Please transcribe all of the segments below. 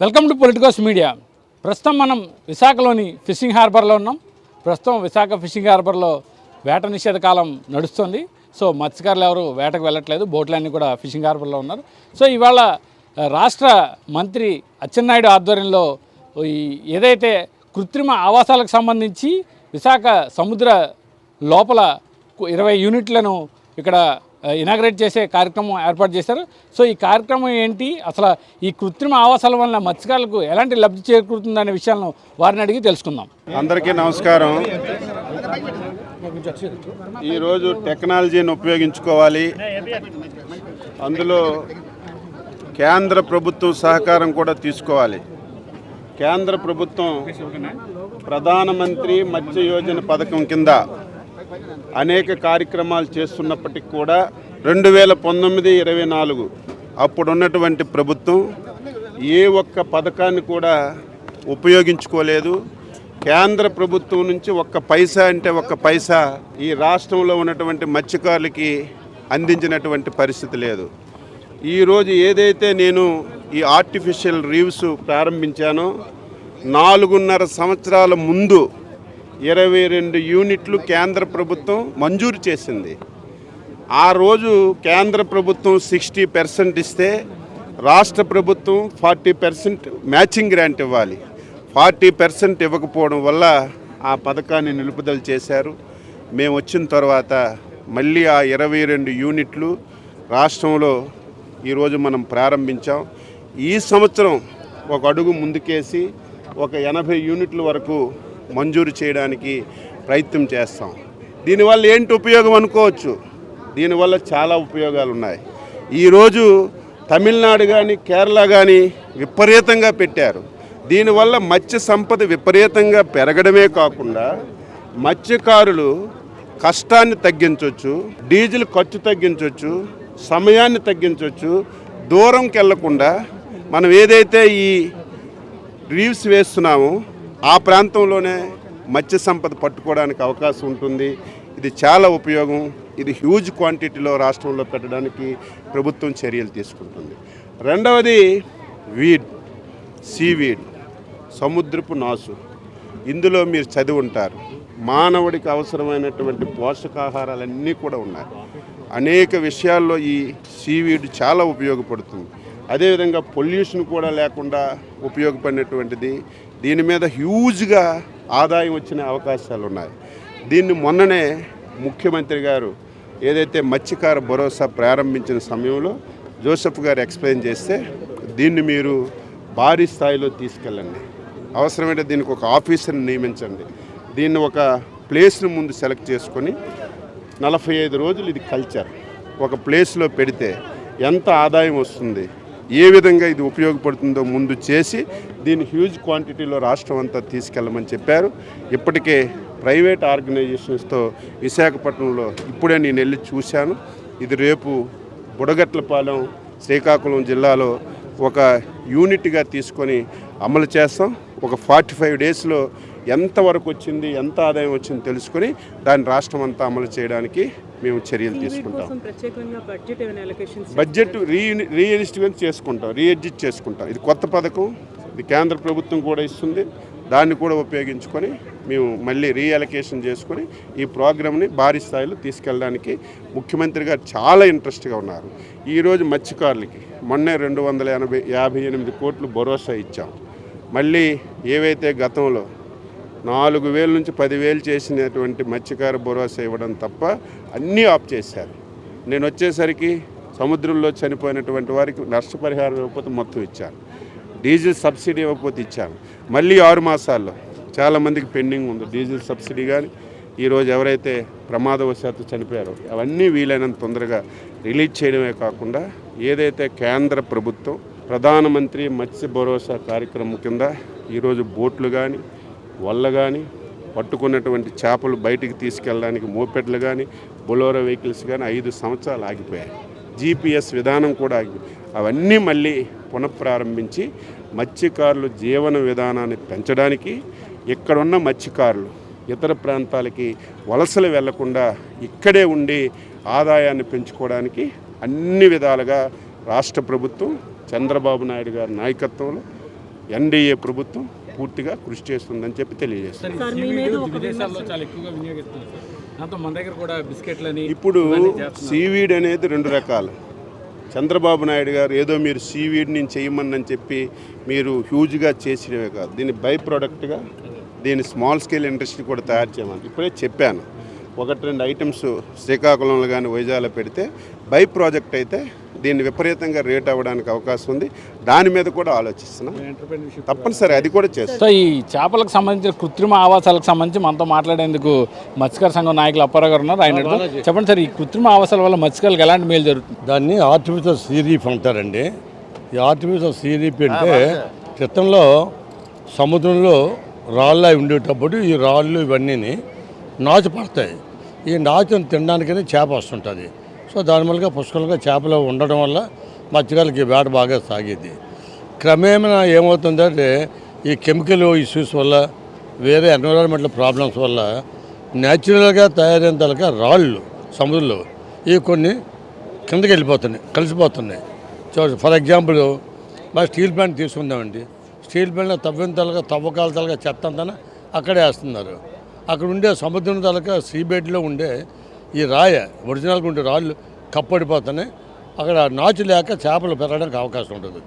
Welcome to Politicos media. ప్రస్తుతం మనం విశాఖలోని ఫిషింగ్ హార్బర్లో ఉన్నాం. ప్రస్తుతం విశాఖ ఫిషింగ్ హార్బర్లో వేట నిషేధ కాలం నడుస్తుంది. సో మత్స్యకారులు ఎవరు వేటకు వెళ్ళట్లేదు. బోట్లన్నీ కూడా ఫిషింగ్ హార్బర్లో ఉన్నారు. సో ఇవాళ రాష్ట్ర మంత్రి అచ్చెన్నాయుడు ఆధ్వర్యంలో ఈ ఏదైతే కృత్రిమ ఆవాసాలకు సంబంధించి విశాఖ సముద్ర లోపల ఇరవై యూనిట్లను ఇక్కడ ఇనాగ్రేట్ చేసే కార్యక్రమం ఏర్పాటు చేశారు. సో ఈ కార్యక్రమం ఏంటి? అసలు ఈ కృత్రిమ ఆవాసాల వల్ల మత్స్యకారులకు ఎలాంటి లబ్ధి చేకూరుతుందనే విషయాలను వారిని అడిగి తెలుసుకుందాం. అందరికీ నమస్కారం. ఈరోజు టెక్నాలజీని ఉపయోగించుకోవాలి. అందులో కేంద్ర ప్రభుత్వం సహకారం కూడా తీసుకోవాలి. కేంద్ర ప్రభుత్వం ప్రధానమంత్రి మత్స్య యోజన పథకం కింద అనేక కార్యక్రమాలు చేస్తున్నప్పటికీ కూడా రెండు వేల పంతొమ్మిది ఇరవై నాలుగు అప్పుడున్నటువంటి ప్రభుత్వం ఏ ఒక్క పథకాన్ని కూడా ఉపయోగించుకోలేదు. కేంద్ర ప్రభుత్వం నుంచి ఒక్క పైసా అంటే ఒక్క పైసా ఈ రాష్ట్రంలో ఉన్నటువంటి మత్స్యకారులకి అందించినటువంటి పరిస్థితి లేదు. ఈరోజు ఏదైతే నేను ఈ ఆర్టిఫిషియల్ రీవ్స్ ప్రారంభించానో నాలుగున్నర సంవత్సరాల ముందు ఇరవై రెండు యూనిట్లు కేంద్ర ప్రభుత్వం మంజూరు చేసింది. ఆ రోజు కేంద్ర ప్రభుత్వం సిక్స్టీ పర్సెంట్ ఇస్తే రాష్ట్ర ప్రభుత్వం ఫార్టీ పర్సెంట్ మ్యాచింగ్ గ్రాంట్ ఇవ్వాలి. ఫార్టీ పర్సెంట్ ఇవ్వకపోవడం వల్ల ఆ పథకాన్ని నిలుపుదల చేశారు. మేము వచ్చిన తర్వాత మళ్ళీ ఆ ఇరవై రెండు యూనిట్లు రాష్ట్రంలో ఈరోజు మనం ప్రారంభించాం. ఈ సంవత్సరం ఒక అడుగు ముందుకేసి ఒక ఎనభై యూనిట్ల వరకు మంజూరు చేయడానికి ప్రయత్నం చేస్తాం. దీనివల్ల ఏంటి ఉపయోగం అనుకోవచ్చు? దీనివల్ల చాలా ఉపయోగాలు ఉన్నాయి ఈరోజు తమిళనాడు కానీ కేరళ కానీ విపరీతంగా పెట్టారు. దీనివల్ల మత్స్య సంపద విపరీతంగా పెరగడమే కాకుండా మత్స్యకారులు కష్టాన్ని తగ్గించవచ్చు డీజిల్ ఖర్చు తగ్గించవచ్చు సమయాన్ని తగ్గించవచ్చు దూరంకి వెళ్ళకుండా మనం ఏదైతే ఈ రీవ్స్ వేస్తున్నామో ఆ ప్రాంతంలోనే మత్స్య సంపద పట్టుకోవడానికి అవకాశం ఉంటుంది. ఇది చాలా ఉపయోగం. ఇది హ్యూజ్ క్వాంటిటీలో రాష్ట్రంలో పెట్టడానికి ప్రభుత్వం చర్యలు తీసుకుంటుంది. రెండవది వీడ్ సీవీడ్ సముద్రపు నాసు. ఇందులో మీరు చదివి ఉంటారు. మానవుడికి అవసరమైనటువంటి పోషకాహారాలన్నీ కూడా ఉన్నాయి. అనేక విషయాల్లో ఈ సీవీడ్ చాలా ఉపయోగపడుతుంది. అదేవిధంగా పొల్యూషన్ కూడా లేకుండా ఉపయోగపడినటువంటిది దీని మీద హ్యూజ్గా ఆదాయం వచ్చిన అవకాశాలు ఉన్నాయి దీన్ని మొన్ననే ముఖ్యమంత్రి గారు ఏదైతే మత్స్యకార భరోసా ప్రారంభించిన సమయంలో జోసెఫ్ గారు ఎక్స్ప్లెయిన్ చేస్తే దీన్ని మీరు భారీ స్థాయిలో తీసుకెళ్ళండి. అవసరమైతే దీనికి ఒక ఆఫీసర్ని నియమించండి. దీన్ని ఒక ప్లేస్ని ముందు సెలెక్ట్ చేసుకొని నలభై ఐదు రోజులు ఇది కల్చర్. ఒక ప్లేస్లో పెడితే ఎంత ఆదాయం వస్తుంది? ఏ విధంగా ఇది ఉపయోగపడుతుందో ముందు చేసి దీన్ని హ్యూజ్ క్వాంటిటీలో రాష్ట్రం అంతా తీసుకెళ్ళమని చెప్పారు. ఇప్పటికే ప్రైవేట్ ఆర్గనైజేషన్స్తో విశాఖపట్నంలో ఇప్పుడే నేను వెళ్ళి చూశాను. ఇది రేపు బుడగట్లపాలెం శ్రీకాకుళం జిల్లాలో ఒక యూనిట్గా తీసుకొని అమలు చేస్తాం. ఒక ఫార్టీ ఫైవ్ డేస్లో ఎంతవరకు వచ్చింది ఎంత ఆదాయం వచ్చింది తెలుసుకొని దాన్ని రాష్ట్రం అంతా అమలు చేయడానికి మేము చర్యలు తీసుకుంటాం. బడ్జెట్ రీ రీఇన్వెస్ట్మెంట్ చేసుకుంటాం రీఎడ్జిట్ చేసుకుంటాం. ఇది కొత్త పథకం ఇది కేంద్ర ప్రభుత్వం కూడా ఇస్తుంది. దాన్ని కూడా ఉపయోగించుకొని మేము మళ్ళీ రీఅలొకేషన్ చేసుకొని ఈ ప్రోగ్రామ్ని భారీ స్థాయిలో తీసుకెళ్ళడానికి ముఖ్యమంత్రి గారు చాలా ఇంట్రెస్ట్గా ఉన్నారు. ఈరోజు మత్స్యకారులకి మొన్నే రెండు వందల ఎనభై యాభై ఎనిమిది కోట్లు భరోసా ఇచ్చాం. మళ్ళీ ఏవైతే గతంలో నాలుగు వేల నుంచి పదివేలు చేసినటువంటి మత్స్యకార భరోసా ఇవ్వడం తప్ప అన్నీ ఆఫ్ చేశారు. నేను వచ్చేసరికి సముద్రంలో చనిపోయినటువంటి వారికి నష్టపరిహారం ఇవ్వకపోతే మొత్తం ఇచ్చాను. డీజిల్ సబ్సిడీ ఇవ్వకపోతే ఇచ్చాను. మళ్ళీ ఆరు మాసాల్లో చాలామందికి పెండింగ్ ఉంది డీజిల్ సబ్సిడీ కానీ ఈరోజు ఎవరైతే ప్రమాదవశాత్తు చనిపోయారో అవన్నీ వీలైనంత తొందరగా రిలీజ్ చేయడమే కాకుండా ఏదైతే కేంద్ర ప్రభుత్వం ప్రధానమంత్రి మత్స్య భరోసా కార్యక్రమం కింద ఈరోజు బోట్లు కానీ వల్ల కానీ పట్టుకున్నటువంటి చేపలు బయటికి తీసుకెళ్ళడానికి మోపెడ్లు కానీ బొలోరో వెహికల్స్ కానీ ఐదు సంవత్సరాలు ఆగిపోయాయి. జీపీఎస్ విధానం కూడా ఆగి అవన్నీ మళ్ళీ పునఃప్రారంభించి మత్స్యకారులు జీవన విధానాన్ని పెంచడానికి ఇక్కడున్న మత్స్యకారులు ఇతర ప్రాంతాలకి వలసలు వెళ్ళకుండా ఇక్కడే ఉండి ఆదాయాన్ని పెంచుకోవడానికి అన్ని విధాలుగా రాష్ట్ర ప్రభుత్వం చంద్రబాబు నాయుడు గారి నాయకత్వంలో ఎన్డీఏ ప్రభుత్వం పూర్తిగా కృషి చేస్తుందని చెప్పి తెలియజేస్తుంది. సార్ మీ మీద ఒక విదేశాల్లో చాలా ఎక్కువగా వినియోగిస్తున్నారు సార్. దాంతో మన దగ్గర కూడా బిస్కెట్లని ఇప్పుడు సీవీడ్ అనేది రెండు రకాలు. చంద్రబాబు నాయుడు గారు ఏదో మీరు సీవీడ్ని చేయమని చెప్పి మీరు హ్యూజ్గా చేసినవే కాదు. దీన్ని బై ప్రోడక్ట్గా దీన్ని స్మాల్ స్కేల్ ఇండస్ట్రీ కూడా తయారు చేయమని ఇప్పుడే చెప్పాను. ఒకటి రెండు ఐటమ్స్ శ్రీకాకుళంలో కానీ వైజాగ్లో పెడితే బై ప్రాజెక్ట్ అయితే దీన్ని విపరీతంగా రేట్ అవ్వడానికి అవకాశం ఉంది. దాని మీద కూడా ఆలోచిస్తున్నాం. తప్పనిసరి అది కూడా చేస్తాం. సో ఈ చేపలకు సంబంధించిన కృత్రిమ ఆవాసాలకు సంబంధించి మనతో మాట్లాడేందుకు మత్స్యకార సంఘం నాయకులు అప్పారావు గారు ఉన్నారు. ఆయన. చెప్పండి సార్ ఈ కృత్రిమ ఆవాసాల వల్ల మత్స్యకారులకు ఎలాంటి మేలు జరుగుతుంది? దాన్ని ఆర్టిఫిషియల్ సీ రీఫ్ అంటారండి. ఈ ఆర్టిఫిషియల్ సీ రీఫ్ అంటే క్రితంలో సముద్రంలో రాళ్ళు అవి ఉండేటప్పుడు ఈ రాళ్ళు ఇవన్నీ నాచు పడతాయి ఈ నాచును తినడానికని చేప వస్తుంటుంది. సో దానివల్ల పుష్కలంగా చేపలు ఉండడం వల్ల మత్స్యకారులకి వేట బాగా సాగేది. క్రమేణా ఏమవుతుందంటే ఈ కెమికల్ ఇష్యూస్ వల్ల వేరే ఎన్విరాన్మెంటల్ ప్రాబ్లమ్స్ వల్ల న్యాచురల్గా తయారైన తలక రాళ్ళు సముద్రంలో ఇవి కొన్ని కిందకి వెళ్ళిపోతున్నాయి కలిసిపోతున్నాయి. చూ ఫర్ ఎగ్జాంపుల్ మా స్టీల్ ప్లాంట్ తీసుకుందామండి. స్టీల్ ప్లాంట్లో తవ్విన తలగా తవ్వకాల తలగా చెత్త అంతా అక్కడే వేస్తున్నారు. అక్కడ ఉండే సముద్రం తలక సీబెడ్లో ఉండే ఈ రాయ ఒరిజినల్గా ఉండే రాళ్ళు కప్పడిపోతున్నాయి. అక్కడ నాచు లేక చేపలు పెరగడానికి అవకాశం ఉంటుంది.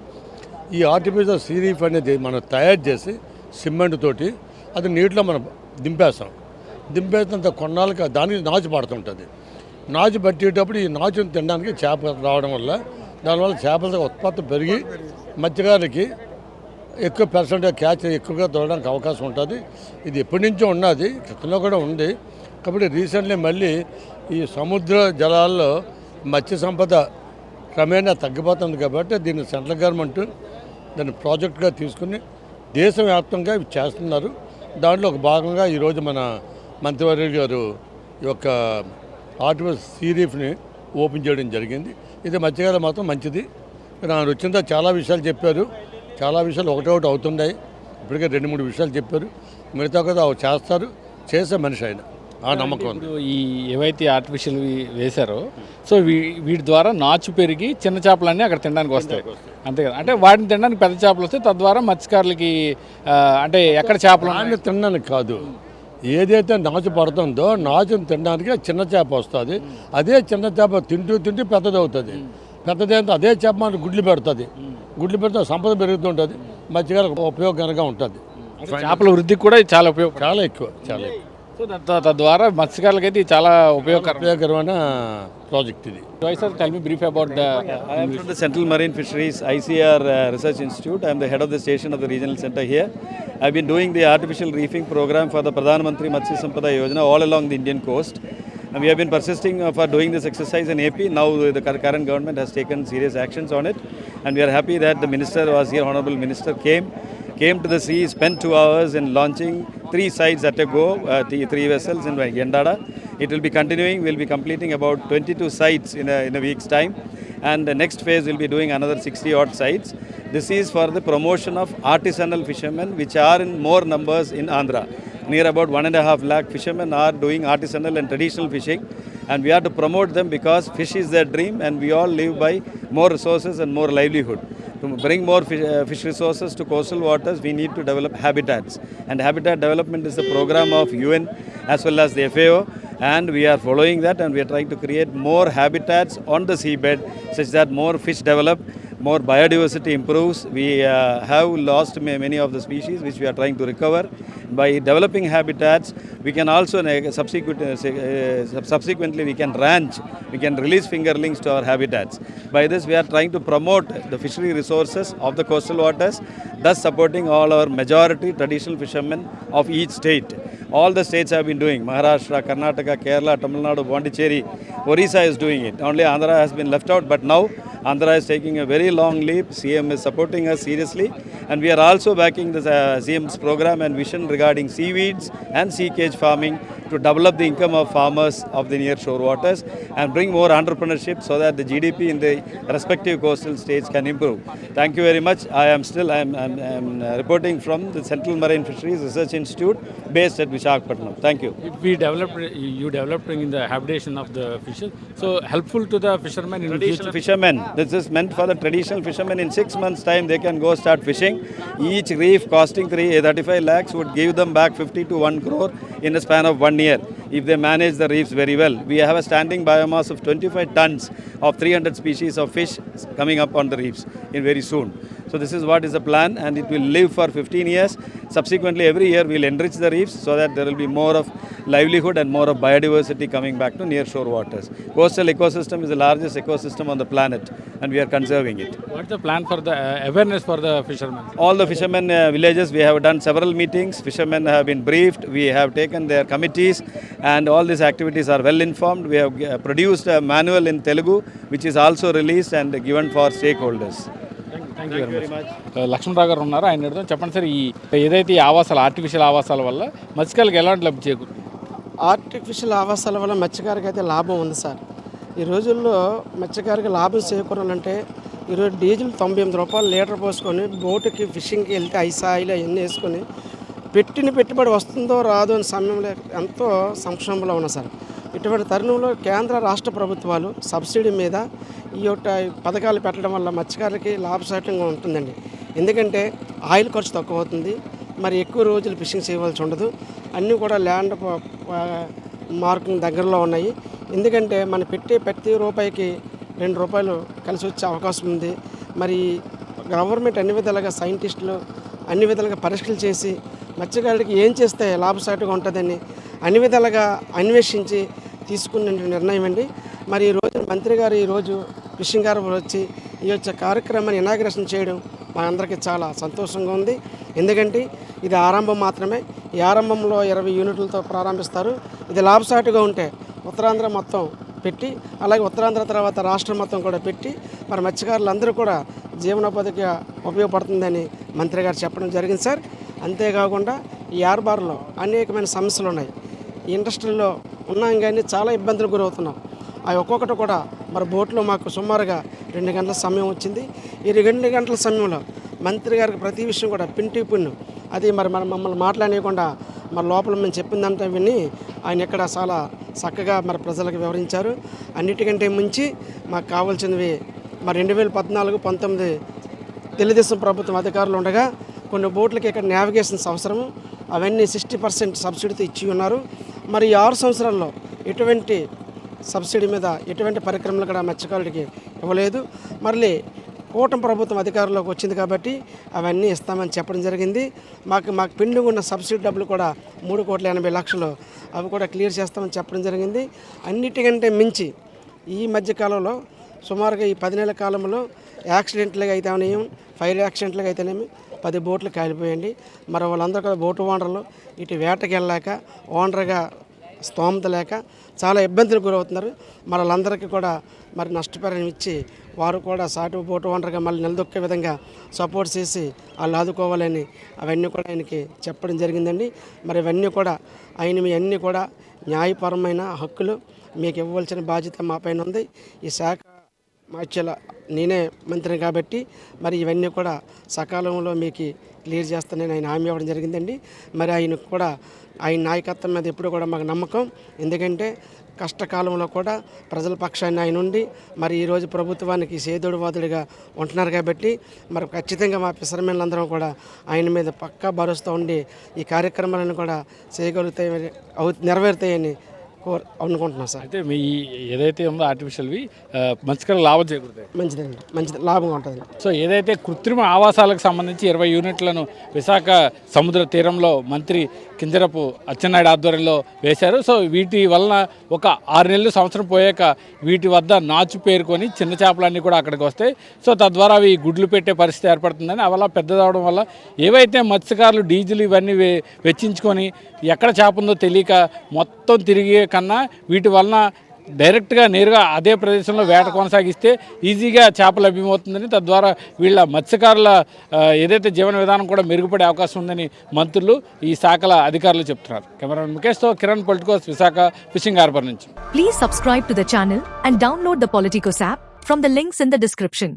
ఈ ఆర్టిఫిషియల్ సీరీఫ్ అనేది మనం తయారు చేసి సిమెంట్ తోటి అది నీటిలో మనం దింపేస్తాం. దింపేసినంత కొన్నాళ్ళకి దానికి నాచు పడుతుంటుంది. నాచు పట్టేటప్పుడు ఈ నాచుని తినడానికి చేప రావడం వల్ల దానివల్ల చేపల ఉత్పత్తి పెరిగి మత్స్యకారులకి ఎక్కువ పర్సెంట్ క్యాచ్ ఎక్కువగా దొరకడానికి అవకాశం ఉంటుంది. ఇది ఎప్పటి నుంచో ఉన్నది క్రితంలో కూడా ఉంది. కాబట్టి రీసెంట్లీ మళ్ళీ ఈ సముద్ర జలాల్లో మత్స్య సంపద క్రమేణా తగ్గిపోతుంది కాబట్టి దీన్ని సెంట్రల్ గవర్నమెంట్ దాన్ని ప్రాజెక్ట్గా తీసుకుని దేశవ్యాప్తంగా ఇవి చేస్తున్నారు. దాంట్లో ఒక భాగంగా ఈరోజు మన మంత్రివర్యులు గారు ఈ యొక్క ఆర్టిఫిషియల్ సీరీఫ్ని ఓపెన్ చేయడం జరిగింది. ఇది మత్స్యకారులు మాత్రం మంచిది. మీరు ఆయన వచ్చిన చాలా విషయాలు చెప్పారు. చాలా విషయాలు ఒకటి ఒకటి అవుతున్నాయి. ఇప్పటికే రెండు మూడు విషయాలు చెప్పారు. మిగతా కదా చేస్తారు. చేసే మనిషి ఆయన. నమ్మకం ఇప్పుడు ఈ ఏవైతే ఆర్టిఫిషియల్ వేశారో సో వీ- వీటి ద్వారా నాచు పెరిగి చిన్న చేపలన్నీ అక్కడ తినడానికి వస్తాయి. అంతే కదా. అంటే వాటిని తినడానికి పెద్ద చేపలు వస్తాయి తద్వారా మత్స్యకారులకి అంటే ఎక్కడ చేపలు? నాన్న తినడానికి కాదు. ఏదైతే నాచు పడుతుందో నాచుని తినడానికి చిన్న చేప వస్తుంది. అదే చిన్న చేప తింటూ తింటూ పెద్దది అవుతుంది పెద్దదైతే అదే చేప మనకు గుడ్లు పెడుతుంది. గుడ్లు పెడితే సంపద పెరుగుతుంటుంది. మత్స్యకారులకు ఉపయోగకరంగా ఉంటుంది. చేపల వృద్ధికి కూడా చాలా ఉపయోగపడుతుంది. చాలా ఎక్కువ చాలా ఎక్కువ. సో తద్వారా మత్స్యకారులకి అయితే చాలా ఉపయోగకరం ఉపయోగకరమైన ప్రాజెక్ట్ ఇది sir tell me brief about the uh, Research Institute. I am the head of the station of the regional center here. I've been doing the artificial reefing program for the Pradhan Mantri Matsya Sampada Yojana all along the Indian coast. And we have been persisting uh, for doing this exercise in AP. Now the cur- current government has taken serious actions on it. And we are happy that the minister was here, honorable minister came came to the sea, spent two hours in launching three sites at a go, uh, th- three vessels in Yendada. It will be continuing. We'll be completing about 22 sites in a, in a week's time. And the next phase will be doing another 60 odd sites. This is for the promotion of artisanal fishermen, which are in more numbers in Andhra. Near about one and a half lakh fishermen are doing artisanal and traditional fishing. And we have to promote them because fish is their dream and we all live by more resources and more livelihood. To bring more fish, uh, fish resources to coastal waters, we need to develop habitats. And habitat development is a program of UN as well as the FAO. And we are following that and we are trying to create more habitats on the seabed such that more fish develop, more biodiversity improves. We uh, have lost ma- many of the species which we are trying to recover. By developing habitats, we can also uh, subsequent, uh, uh, sub- subsequently we can ranch, we can release fingerlings to our habitats. By this, we are trying to promote the fishery resources of the coastal waters, thus supporting all our majority traditional fishermen of each state. All the states have been doing Maharashtra, Karnataka, Kerala, Tamil Nadu, Pondicherry, Orissa is doing it. Only Andhra has been left out, but now Andhra is taking a very long leap. CM is supporting us seriously, and we are also backing the uh, CM's program and vision regarding seaweeds and sea cage farming to develop the income of farmers of the near shore waters and bring more entrepreneurship so that the GDP in the respective coastal states can improve. Thank you very much. I am still I am, I am, I am uh, reporting from the Central Marine Fisheries Research Institute based at Visakhapatnam. Thank you. If we developed, you developed in the habitation of the fishes, so helpful to the fishermen in Traditional future. fishermen. This is meant for the traditional fishermen. In six months' time, they can go start fishing. Each reef costing three, 35 lakhs would give them back 50 to 1 crore in a span of one নিয়ে if they manage the reefs very well. We have a standing biomass of 25 tons of 300 species of fish coming up on the reefs in very soon. So this is what is the plan, and it will live for 15 years. Subsequently, every year we'll enrich the reefs so that there will be more of livelihood and more of biodiversity coming back to near shore waters. Coastal ecosystem is the largest ecosystem on the planet, and we are conserving it. What's the plan for the uh, awareness for the fishermen? All the fishermen uh, villages, we have done several meetings. Fishermen have been briefed. We have taken their committees, and all these activities are well informed. We have uh, produced a manual in Telugu, which is also released and given for stakeholders. Thank you very much Lakshmanarao గారు ఉన్నారు. ఆయన అడుగుతాం చెప్పండి sir ఈ ఏదైతే ఈ ఆవాసాలు artificial ఆవాసాల వల్ల మత్స్యకారులకు ఎలాంటి లబ్ధి చేకూరుతుంది? ఆర్టిఫిషియల్ ఆవాసాల వల్ల మత్స్యకారికి అయితే లాభం ఉంది సార్. ఈ రోజుల్లో మత్స్యకారికి లాభం చేకూరాలంటే ఈరోజు డీజిల్ తొంభై ఎనిమిది రూపాయలు లీటర్ పోసుకొని బోటుకి ఫిషింగ్కి వెళ్తే ఐస్ ఆయిల్ అవన్నీ వేసుకొని పెట్టిన పెట్టుబడి వస్తుందో రాదో అనే సమయంలో ఎంతో సంక్షోభంలో ఉన్నా సార్. ఇటువంటి తరుణంలో కేంద్ర రాష్ట్ర ప్రభుత్వాలు సబ్సిడీ మీద ఈ యొక్క పథకాలు పెట్టడం వల్ల మత్స్యకారులకి లాభసాటంగా ఉంటుందండి. ఎందుకంటే ఆయిల్ ఖర్చు తక్కువ అవుతుంది మరి ఎక్కువ రోజులు ఫిషింగ్ చేయవలసి ఉండదు. అన్నీ కూడా ల్యాండ్ మార్కింగ్ దగ్గరలో ఉన్నాయి. ఎందుకంటే మనం పెట్టే ప్రతి రూపాయికి రెండు రూపాయలు కలిసి వచ్చే అవకాశం ఉంది. మరి గవర్నమెంట్ అన్ని విధాలుగా సైంటిస్టులు అన్ని విధాలుగా పరీక్షలు చేసి మత్స్యకారుడికి ఏం చేస్తే లాభసాటిగా ఉంటుందని అన్ని విధాలుగా అన్వేషించి తీసుకున్న నిర్ణయం అండి. మరి ఈరోజు మంత్రి గారు ఈరోజు ఫిషింగ్ గారు వచ్చి ఈ యొక్క కార్యక్రమాన్ని ఇనాగ్రేషన్ చేయడం మా అందరికీ చాలా సంతోషంగా ఉంది. ఎందుకంటే ఇది ఆరంభం మాత్రమే. ఈ ఆరంభంలో ఇరవై యూనిట్లతో ప్రారంభిస్తారు. ఇది లాభసాటిగా ఉంటే ఉత్తరాంధ్ర మొత్తం పెట్టి అలాగే ఉత్తరాంధ్ర తర్వాత రాష్ట్రం మొత్తం కూడా పెట్టి మరి మత్స్యకారులందరూ కూడా జీవనోపాధిగా ఉపయోగపడుతుందని మంత్రి గారు చెప్పడం జరిగింది సార్. అంతేకాకుండా ఈ యార్బార్లో అనేకమైన సమస్యలు ఉన్నాయి. ఇండస్ట్రీలో ఉన్నాం కానీ చాలా ఇబ్బందులు గురవుతున్నాం. అవి ఒక్కొక్కటి కూడా మరి బోట్లో మాకు సుమారుగా రెండు గంటల సమయం వచ్చింది. ఈ రెండు గంటల సమయంలో మంత్రి గారికి ప్రతి విషయం కూడా పింటి పిన్ను. అది మరి మన మమ్మల్ని మాట్లాడకుండా మరి లోపల మేము చెప్పిందంటే విని ఆయన ఇక్కడ చాలా చక్కగా మరి ప్రజలకు వివరించారు. అన్నిటికంటే మించి మాకు కావాల్సినవి మరి రెండు వేల పద్నాలుగు పంతొమ్మిది తెలుగుదేశం ప్రభుత్వం అధికారులు ఉండగా కొన్ని బోట్లకి ఇక్కడ నావిగేషన్స్ అవసరము. అవన్నీ సిక్స్టీ పర్సెంట్ సబ్సిడీతో ఇచ్చి ఉన్నారు. మరి ఈ ఆరు సంవత్సరాల్లో ఎటువంటి సబ్సిడీ మీద ఎటువంటి పరిక్రమలు కూడా మత్స్యకారుడికి ఇవ్వలేదు. మళ్ళీ కూటమి ప్రభుత్వం అధికారంలోకి వచ్చింది కాబట్టి అవన్నీ ఇస్తామని చెప్పడం జరిగింది. మాకు మాకు పెండింగ్ ఉన్న సబ్సిడీ డబ్బులు కూడా మూడు కోట్ల ఎనభై లక్షలు అవి కూడా క్లియర్ చేస్తామని చెప్పడం జరిగింది. అన్నిటికంటే మించి ఈ మధ్యకాలంలో సుమారుగా ఈ పది నెలల కాలంలో యాక్సిడెంట్లుగా అయితేనేమి ఫైర్ యాక్సిడెంట్లుగా అయితేనేమి పది బోట్లు కాలిపోయండి. మరి వాళ్ళందరూ కూడా బోటు ఓనర్లు ఇటు వేటకి వెళ్ళాక ఓనర్గా స్తోమత లేక చాలా ఇబ్బందులు గురవుతున్నారు. మరి వాళ్ళందరికీ కూడా మరి నష్టపరిహారం ఇచ్చి వారు కూడా సాటి బోటు ఓనర్గా మళ్ళీ నిలదొక్కే విధంగా సపోర్ట్ చేసి వాళ్ళు ఆదుకోవాలని అవన్నీ కూడా ఆయనకి చెప్పడం జరిగిందండి. మరి ఇవన్నీ కూడా ఆయన మీ అన్నీ కూడా న్యాయపరమైన హక్కులు మీకు ఇవ్వవలసిన బాధ్యత మా పైన ఉంది. ఈ శాఖ మార్చాల నేనే మంత్రిని కాబట్టి మరి ఇవన్నీ కూడా సకాలంలో మీకు క్లియర్ చేస్తానని ఆయన హామీ ఇవ్వడం జరిగిందండి. మరి ఆయన కూడా ఆయన నాయకత్వం మీద ఎప్పుడు కూడా మాకు నమ్మకం. ఎందుకంటే కష్టకాలంలో కూడా ప్రజల పక్షాన్ని ఆయన ఉండి మరి ఈరోజు ప్రభుత్వానికి సేదుడువాదుడిగా ఉంటున్నారు కాబట్టి మరి ఖచ్చితంగా మా పిసరమేళ్ళందరం కూడా ఆయన మీద పక్కా భరోసా ఉండి ఈ కార్యక్రమాలను కూడా చేయగలుగుతాయి అవు నెరవేరుతాయని కోరు అనుకుంటున్నాం సార్. అయితే మీ ఏదైతే ఉందో ఆర్టిఫిషియల్వి మత్స్యకారులకు లాభం చేకూరుతాయి. మంచిదండి. మంచిది. లాభం ఉంటుంది. సో ఏదైతే కృత్రిమ ఆవాసాలకు సంబంధించి ఇరవై యూనిట్లను విశాఖ సముద్ర తీరంలో మంత్రి కింజరపు అచ్చెన్నాయుడు ఆధ్వర్యంలో వేశారు. సో వీటి వలన ఒక ఆరు నెలలు సంవత్సరం పోయాక వీటి వద్ద నాచు పేరుకొని చిన్న చేపలన్నీ కూడా అక్కడికి వస్తాయి. సో తద్వారా అవి గుడ్లు పెట్టే పరిస్థితి ఏర్పడుతుందని అవల్ల పెద్దదవడం వల్ల ఏవైతే మత్స్యకారులు డీజిల్ ఇవన్నీ వెచ్చించుకొని ఎక్కడ చేప ఉందో తెలియక మొత్తం తిరిగే కన్నా వీటి వలన డైరెక్ట్గా నేరుగా అదే ప్రదేశంలో వేట కొనసాగిస్తే ఈజీగా చేప లభ్యమవుతుందని తద్వారా వీళ్ళ మత్స్యకారుల ఏదైతే జీవన విధానం కూడా మెరుగుపడే అవకాశం ఉందని మంత్రులు ఈ శాఖల అధికారులు చెప్తున్నారు. Cameraman ముఖేష్తో Kiran Politicos Visakha fishing harbour నుంచి. Please subscribe to the channel and download the Politicos app from the links in the description